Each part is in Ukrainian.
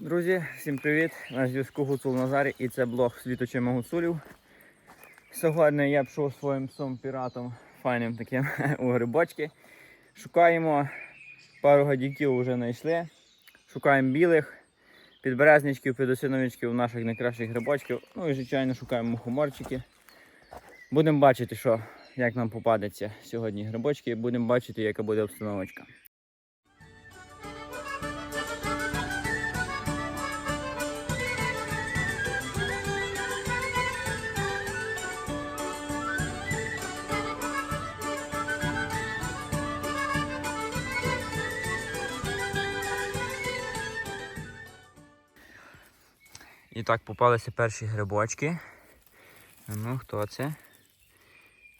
Друзі, всім привіт! На зв'язку Гуцул Назарій і це блог світочими гуцулів. Сьогодні я пішов своїм псом піратом файним таким у грибочки. Шукаємо пару гадюків вже знайшли. Шукаємо білих, підберезничків, підосиновичків, наших найкращих грибочків. Ну і звичайно шукаємо мухоморчики. Будемо бачити, що, як нам попадеться сьогодні грибочки, будемо бачити, яка буде обстановочка. І так попалися перші грибочки. Ну, хто це?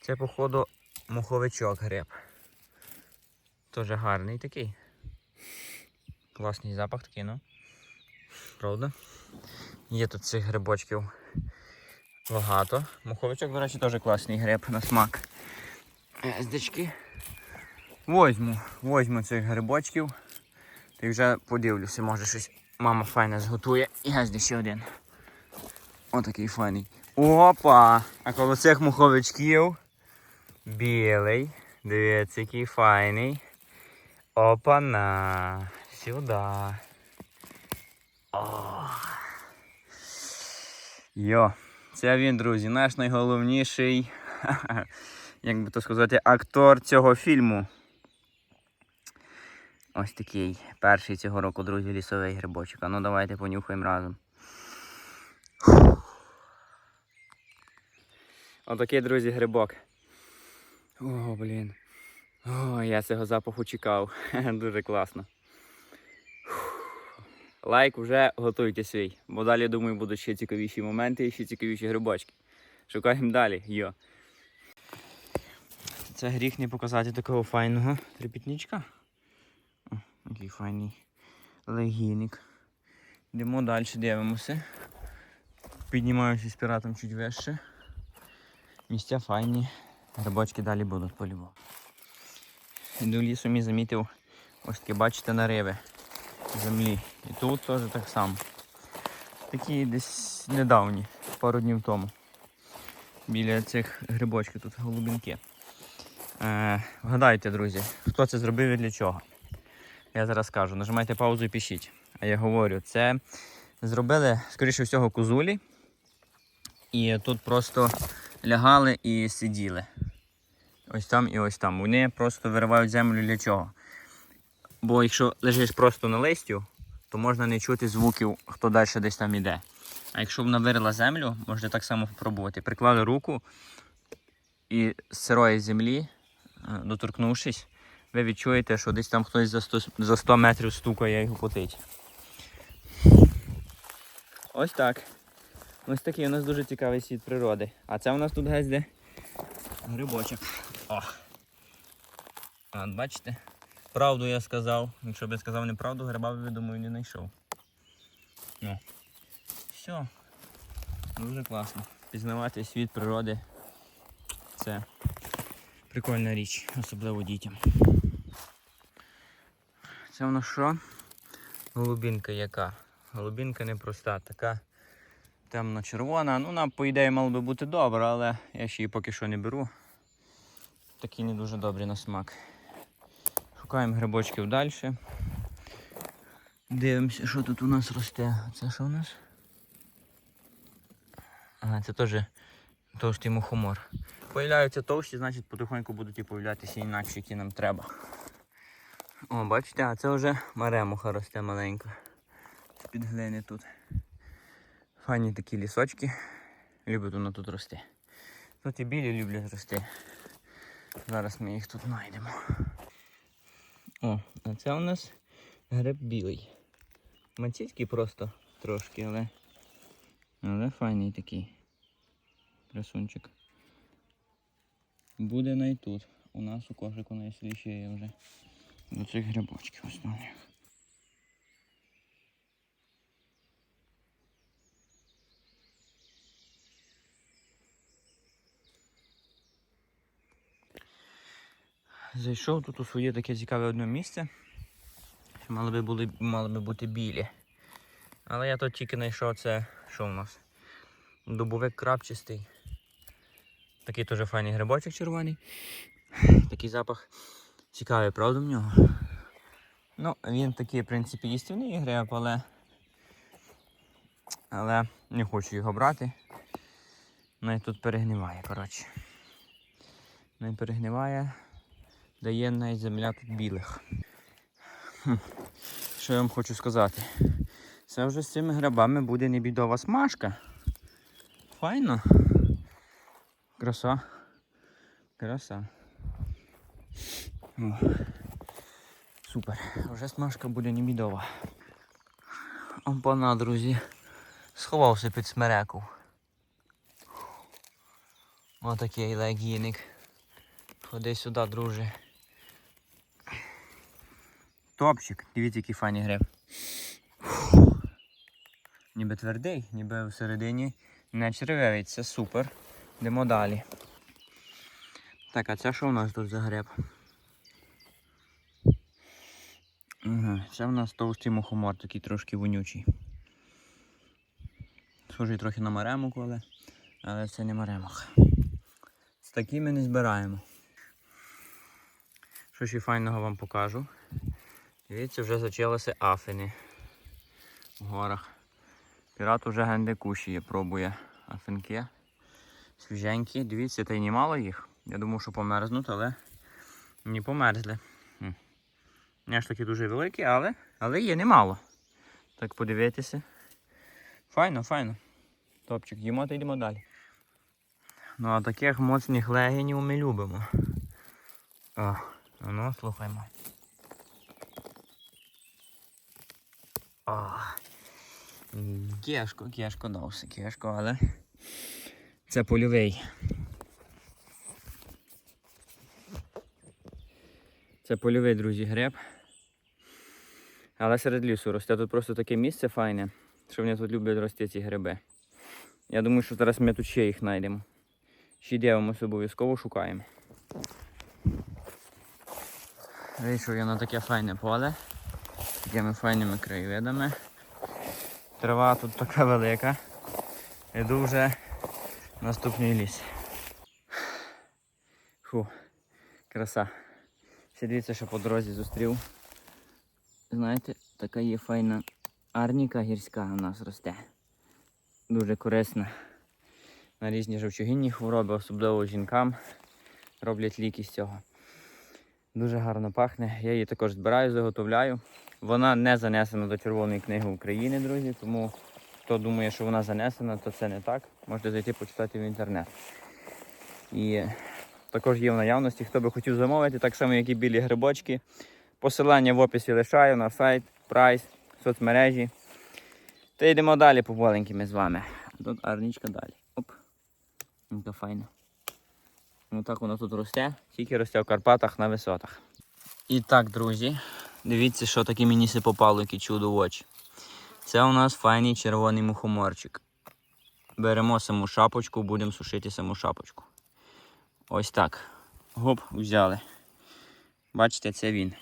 Це, походу, муховичок гриб. Тоже гарний такий. Класний запах такий, ну. Правда? Є тут цих грибочків багато. Муховичок, до речі, теж класний гриб на смак. Ездечки. Возьму, возьму цих грибочків. Ти вже подивлюся, може щось мама файне зготує. І ось ще один. Отакий файний. Опа! А коло цих муховичків білий. Дивіться, який файний. Опа-на. Сюди. О. Йо, це він, друзі, наш найголовніший, як би то сказати, актор цього фільму. Ось такий перший цього року, друзі, лісовий грибочок. А ну давайте понюхаємо разом. Отакий, друзі, грибок. О, блін. О, я цього запаху чекав. Дуже класно. Лайк вже готуйте свій, бо далі, думаю, будуть ще цікавіші моменти і ще цікавіші грибочки. Шукаємо далі, йо. Це гріх не показати такого файного трепітничка. Який файний легійник. Йдемо далі, дивимося. Піднімаюся з піратом чуть вище. Місця файні. Грибочки далі будуть по-любому. Йду лісом і замітив ось такі, бачите, нариви землі. І тут теж так само. Такі десь недавні, пару днів тому. Біля цих грибочків тут голубінки. Е, вгадайте, друзі, хто це зробив і для чого. Я зараз скажу. Нажимайте паузу і пишіть. А я говорю, це зробили, скоріше всього, козулі. І тут просто лягали і сиділи. Ось там і ось там. Вони просто виривають землю для чого. Бо якщо лежиш просто на листю, то можна не чути звуків, хто далі десь там іде. А якщо вона вирила землю, можете так само спробувати. Приклали руку і з сирої землі, е, доторкнувшись, ви відчуєте, що десь там хтось за 100, за 100 метрів стукає і гупотить. Ось так. Ось такий у нас дуже цікавий світ природи. А це у нас тут геть де грибочок. О. От бачите? Правду я сказав. Якщо б я сказав неправду, гриба б, я думаю, не знайшов. Ну. Все. Дуже класно. Пізнавати світ природи. Це прикольна річ, особливо дітям. Це в нас що? Голубінка яка? Голубінка непроста, така темно-червона. Ну, вона, по ідеї, мала би бути добра, але я ще її поки що не беру. Такі не дуже добрі на смак. Шукаємо грибочків далі. Дивимося, що тут у нас росте. Це що у нас? Ага, це теж товстий мухомор. Появляються товщі, значить потихоньку будуть і появлятися інакші, які нам треба. О, бачите, а це вже маремуха росте маленька. З-під глини тут. Файні такі лісочки. Любить воно тут рости. Тут і білі люблять рости. Зараз ми їх тут знайдемо. О, а це у нас гриб білий. Мацівський просто трошки, але. Але файний такий. Красунчик. Буде най тут. У нас у кошику найсліще є вже до цих грибочків основних. Зайшов тут у своє таке цікаве одне місце. Мали би, були, мали би бути білі. Але я тут тільки знайшов це, що у нас? Дубовик крапчастий. Такий теж файний грибочок червоний. Такий запах цікавий, правда в нього? Ну, він такий, в принципі, їстівний гриб, але. Але не хочу його брати. Ну і тут перегниває, коротше. Не перегниває. Дає навіть земля тут білих. Хм. Що я вам хочу сказати? Це вже з цими грибами буде небідова смажка. Файно. Краса. Краса. Супер. Вже смажка буде небідова. Опана, друзі. Сховався під смереку. Отакий легійник. Ходи сюди, друже. Топчик. Дивіться, який файний гриб. Ніби твердий, ніби всередині не червивий. Це супер. Йдемо далі. Так, а це що у нас тут за гриб? Це в нас товстий мухомор, такий трошки вонючий. Схожий трохи на маремок, але, але це не маремок. З такі ми не збираємо. Що ще файного вам покажу. Дивіться, вже зачалися афини в горах. Пірат уже генде кушає, пробує афинки. Свіженькі. Дивіться, та й немало їх. Я думав, що померзнуть, але не померзли. Не ж таки дуже великі, але, але є немало. Так подивитися. Файно, файно. Топчик, їмо та йдемо далі. Ну а таких моцних легенів ми любимо. О, ну слухаймо. О, кешко, кешко дався, кешко, але це польовий. Це польовий, друзі, гриб. Але серед лісу росте. Тут просто таке місце файне, що вони тут люблять рости ці гриби. Я думаю, що зараз ми тут ще їх знайдемо. Ще дивимося обов'язково шукаємо. Вийшов я на таке файне поле. з Такими файними краєвидами. Трава тут така велика. Іду вже наступний ліс. Фу, краса. Ще що по дорозі зустрів. Знаєте, така є файна арніка гірська у нас росте. Дуже корисна на різні жовчогінні хвороби, особливо жінкам роблять ліки з цього. Дуже гарно пахне. Я її також збираю, заготовляю. Вона не занесена до Червоної книги України, друзі, тому хто думає, що вона занесена, то це не так. Можете зайти почитати в інтернет. І також є в наявності, хто би хотів замовити, так само, як і білі грибочки. Посилання в описі лишаю на сайт, прайс, соцмережі. Та йдемо далі поволеньки ми з вами. Тут арнічка далі. Оп. Яка файна. Ну так воно тут росте, тільки росте в Карпатах на висотах. І так, друзі, дивіться, що таке мені се попало, яке чудо в очі. Це у нас файний червоний мухоморчик. Беремо саму шапочку, будемо сушити саму шапочку. Ось так. Гоп, взяли. Бачите, це він.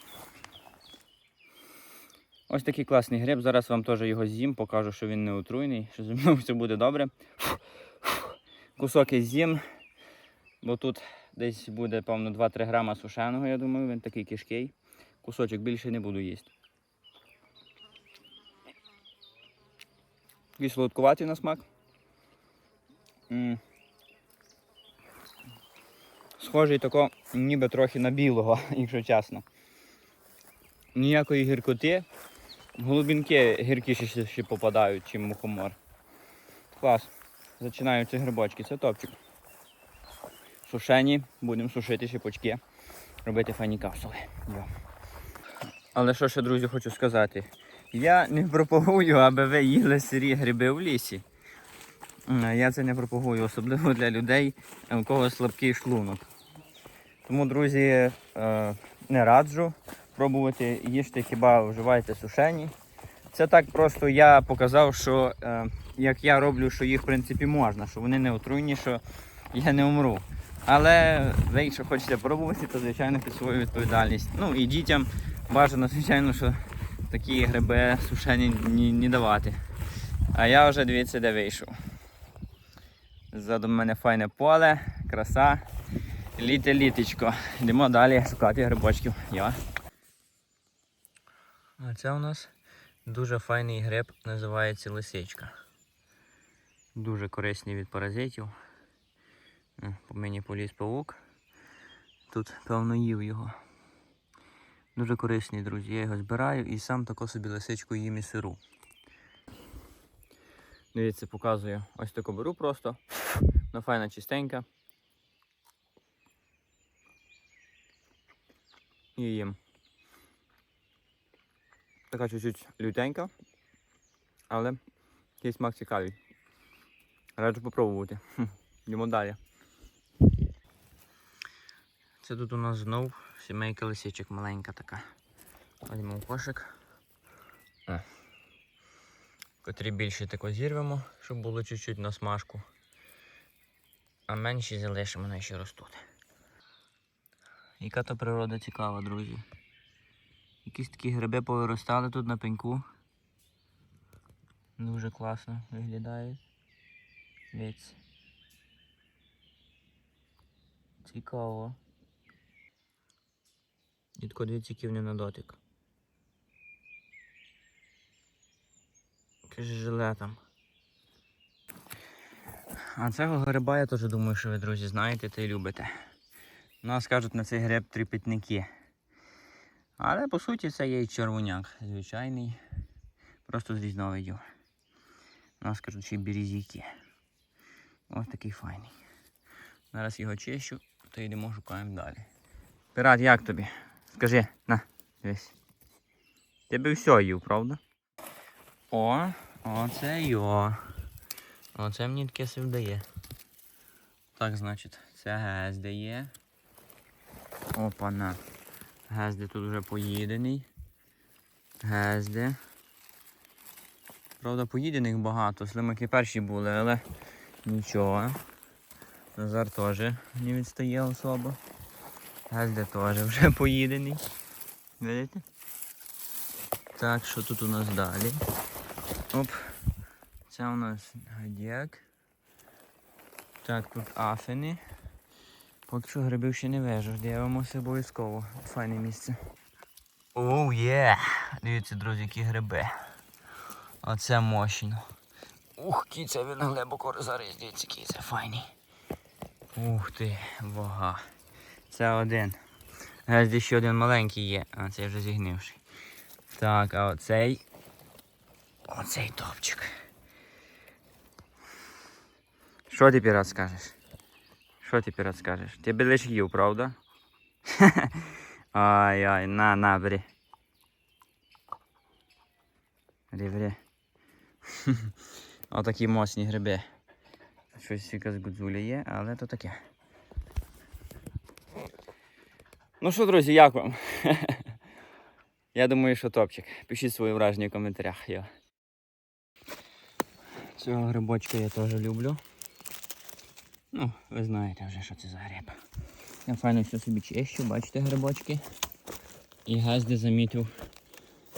Ось такий класний гриб. Зараз вам теж його з'їм, покажу, що він не отруйний, що зі мною все буде добре. Кусок із з'їм, бо тут десь буде, певно, 2-3 грама сушеного, я думаю, він такий кишкий. Кусочок більше не буду їсти. Такий солодкуватий на смак. Схожий тако, ніби трохи на білого, якщо чесно. Ніякої гіркоти. Голубінки гіркіші ще, попадають, чим мухомор. Клас. Зачинаються грибочки, це топчик. Сушені, будемо сушити шипочки, робити файні капсули. Йо. Але що ще, друзі, хочу сказати. Я не пропагую, аби ви їли сирі гриби в лісі. Я це не пропагую, особливо для людей, у кого слабкий шлунок. Тому, друзі, е, не раджу пробувати, їжте хіба вживайте сушені. Це так просто я показав, що е, як я роблю, що їх в принципі можна, що вони не отруйні, що я не умру. Але ви, якщо хочете пробувати, то звичайно під свою відповідальність. Ну і дітям бажано, звичайно, що такі гриби сушені не, давати. А я вже дивіться, де вийшов. Ззаду мене файне поле, краса. Літе літечко. Йдемо далі шукати грибочків. Я. А це у нас дуже файний гриб, називається лисичка. Дуже корисний від паразитів. По мені поліз павук. Тут, певно, їв його. Дуже корисний, друзі. Я його збираю і сам тако собі лисичку їм і сиру. Дивіться, показую. Ось таку беру просто. Вона файна чистенька. І їм. Така чуть-чуть лютенька, але такий смак цікавий. Раджу попробувати. Йдемо далі. Це тут у нас знов сімейка лисичок маленька така. Візьмемо кошик. О. Котрі більше тако зірвемо, щоб було чуть-чуть на смажку. А менші залишимо, вони ще ростуть. Яка то природа цікава, друзі. Якісь такі гриби повиростали тут на пеньку. Дуже класно виглядають. Дивіться. Цікаво. І тако які вони на дотик. Каже жилетом. А цього гриба я теж думаю, що ви, друзі, знаєте та й любите. У нас кажуть на цей гриб трипітники. Але по суті це є і червоняк, звичайний. Просто з різновидів. Нас й березіки. Ось такий файний. Зараз його чищу, то йдемо шукаємо далі. Пірат, як тобі? Скажи, на, дивись. Тебе все їв, правда? О, оце йо. Оце мені таке все вдає. Так, значить, це гез дає. Опа-на. Гезди тут вже поїдений. Гезди. Правда, поїдених багато. Слимаки перші були, але нічого. Назар теж не відстає особо. Гезди теж вже поїдений. Видите? Так, що тут у нас далі? Оп. Це у нас гадяк. Так, тут афини. Поки що грибів ще не вижу. Дивимося обов'язково. Файне місце. Оу є! Дивіться, друзі, які гриби. Оце мощно. Ух, кіця він глибоко зараз, дивіться, який файний. Ух ти, вага. Це один. Геть ще один маленький є, а цей вже зігнивший. Так, а оцей. Оцей топчик. Що ти пірат скажеш? Що пірат скажеш? Ти би лиш їв, правда? Ай-ай, на, на, бери. Бери, бери. Отакі моцні гриби. Щось якась гудзуля є, але то таке. Ну що, друзі, як вам? Я думаю, що топчик. Пишіть свої враження в коментарях. Цього грибочка я теж люблю. Ну, ви знаєте вже, що це за гриб. Я файно все собі чищу, бачите грибочки. І газди замітив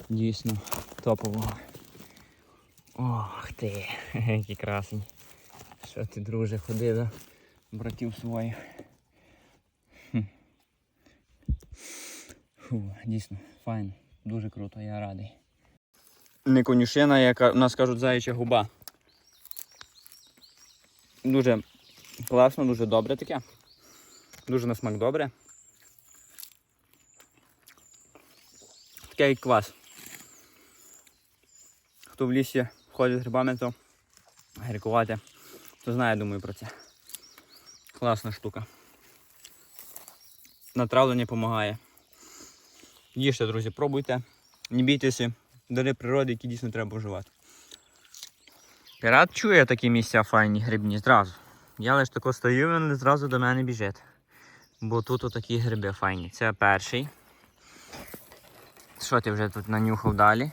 дійсно топового. Ох ти, який красень. Що ти, друже, ходив до братів своїх. Фу, дійсно, файно, дуже круто, я радий. Не конюшина, яка у нас кажуть заяча губа. Дуже класно, дуже добре таке. Дуже на смак добре. Таке як квас. Хто в лісі ходить з грибами, то грикувати, то знає, думаю, про це. Класна штука. Натравлення допомагає. Їжте, друзі, пробуйте. Не бійтеся, дари природи, які дійсно треба вживати. Пірат чує такі місця файні грибні зразу. Я лише тако стою, він зразу до мене біжить. Бо тут отакі гриби файні. Це перший. Що ти вже тут нанюхав далі?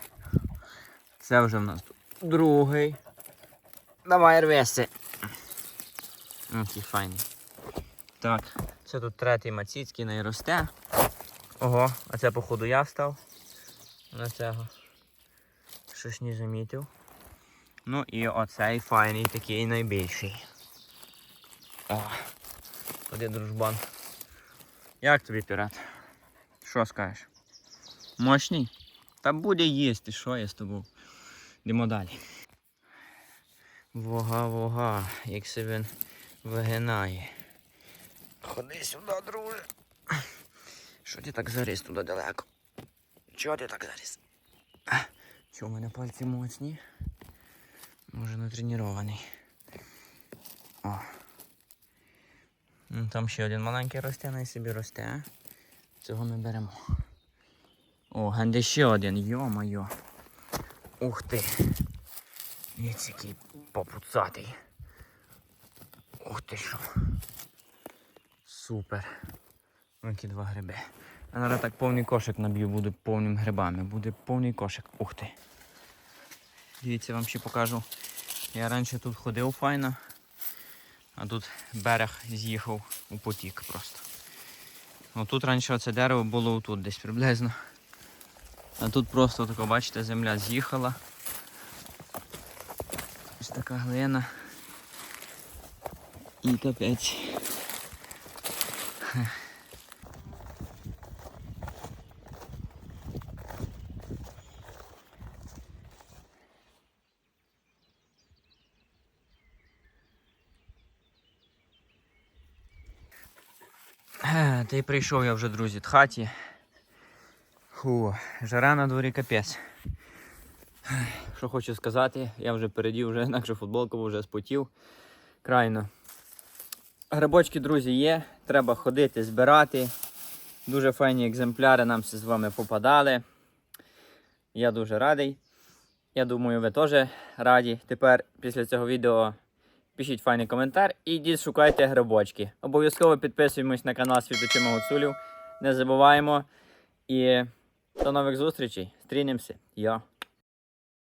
Це вже в нас тут другий. Давай рвешся. Який файний. Так, це тут третій мацицький не росте. Ого, а це походу я став. На цього. Щось не замітив. Ну і оцей файний такий найбільший. О, ходи, дружбан. Як тобі пірат? Що скажеш? Мощний? Та буде їсти, що я з тобою? Йдемо далі. Вога, вога, як се він вигинає. Ходи сюди, друже. Що ти так заріс туди далеко? Чого ти так заріс? Чого в мене пальці моцні? Може натренований. О. Ну, Там ще один маленький росте, най собі росте. Цього ми беремо. О, ганде ще один, йо-моє. Ух ти. Єць який попуцатий. Ух ти що. Супер. Які два гриби. А зараз так повний кошик наб'ю, буде повним грибами. Буде повний кошик. Ух ти. Дивіться, вам ще покажу. Я раніше тут ходив файно, а тут берег з'їхав у потік просто. Ну тут раніше це дерево було тут десь приблизно. А тут просто тако, бачите, земля з'їхала. Ось така глина. І капець. Е, Та й прийшов я вже, друзі, в хаті. Фу, жара на дворі капець. Що хочу сказати, я вже передів вже інакше футболку, бо вже спотів. Крайно. Грибочки, друзі, є. Треба ходити, збирати. Дуже файні екземпляри нам з вами попадали. Я дуже радий. Я думаю, ви теж раді. Тепер після цього відео пишіть файний коментар і йдіть шукайте грибочки. Обов'язково підписуємось на канал Світочима Гуцулів. Не забуваємо. І до нових зустрічей. Стрінемося. Йо.